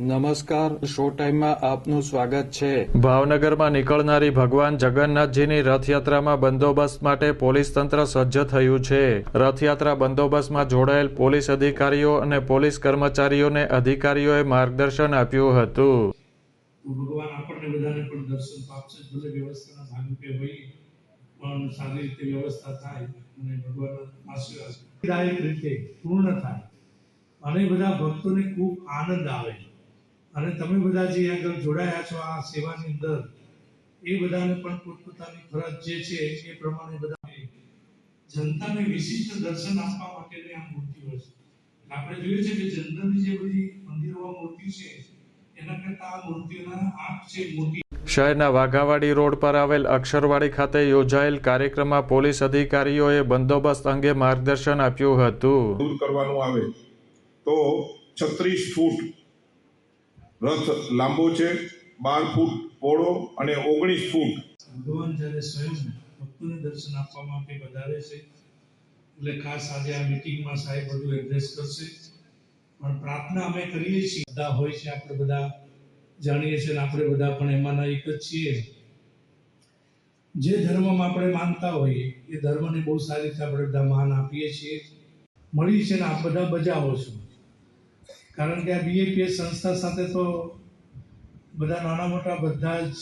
નમસ્કાર શો ટાઈમમાં આપનું સ્વાગત છે. ભાવનગરમાં નીકળનારી ભગવાન જગન્નાથજીની રથયાત્રામાં બંદોબસ્ત માટે પોલીસ તંત્ર સજ્જ થયું છે. રથયાત્રા બંદોબસ્તમાં જોડાયેલ પોલીસ અધિકારીઓ અને પોલીસ કર્મચારીઓને અધિકારીઓએ માર્ગદર્શન આપ્યું હતું. ભગવાન આપણને બધાને પણ દર્શન તો ભલે વ્યવસ્થાના ભાગરૂપે હોય પણ સારી રીતે વ્યવસ્થા થાય અને ભગવાનના આશીર્વાદ રીતે પૂર્ણ થાય. અને બધા ભક્તોને ખૂબ આનંદ આવે અને તમે બધા જે આગળ જોડાયા છો આ સેવાની અંદર એ બધાને પણ પોતપોતાની ફરજ જે છે એ પ્રમાણે બધા જનતાને વિશિષ્ટ દર્શન આપવા માટેની આ મૂર્તિઓ છે. આપણે જોઈએ છે કે જનરલની જે બધી મંદિરોમાં મૂર્તિ છે એના કરતા આ મૂર્તિઓના આંખ છે મોટી. શહેરના વાઘાવાડી રોડ પર આવેલ અક્ષરવાડી ખાતે યોજાયેલ કાર્યક્રમમાં પોલીસ અધિકારીઓએ બંદોબસ્ત અંગે માર્ગદર્શન આપ્યું હતું. દૂર કરવાનું આવે તો છત્રીસ ફૂટ રથ લાંબો છે, બાર ફૂટ પહોળો અને ઓગણીસ ફૂટ. ભગવાન જ્યારે સ્વયં ભક્તોને દર્શન આપવા માટે વધારે છે, એટલે ખાસ આજે આ મીટિંગમાં સાહેબ બધું એડ્રેસ કરશે. પણ પ્રાર્થના અમે કરીએ છીએ. બધા હોય છે, આપણે બધા જાણીએ છીએ અને આપણે બધા પણ એમાંના એક જ છીએ. જે ધર્મમાં આપણે માનતા હોઈએ, એ ધર્મને બહુ સારી રીતે આપણે બધા માન આપીએ છીએ. મળી છે ને આપ બધા બજાવો છો. કારણ કે આ બીએપીએસ સંસ્થા સાથે તો બધા નાના મોટા બધા જ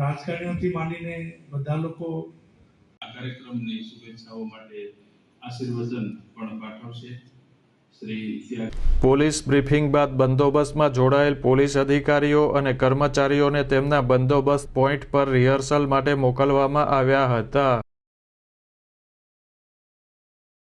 રાજકારણીઓથી માંડીને બધા લોકો આ કાર્યક્રમની શુભેચ્છાઓ માટે આશીર્વચન પણ પાઠવશે. પોલીસ બ્રીફિંગ બાદ બંદોબસ્તમાં જોડાયેલ પોલીસ અધિકારીઓ અને કર્મચારીઓને તેમના બંદોબસ્ત પોઈન્ટ પર રિહર્સલ માટે મોકલવામાં આવ્યા હતા.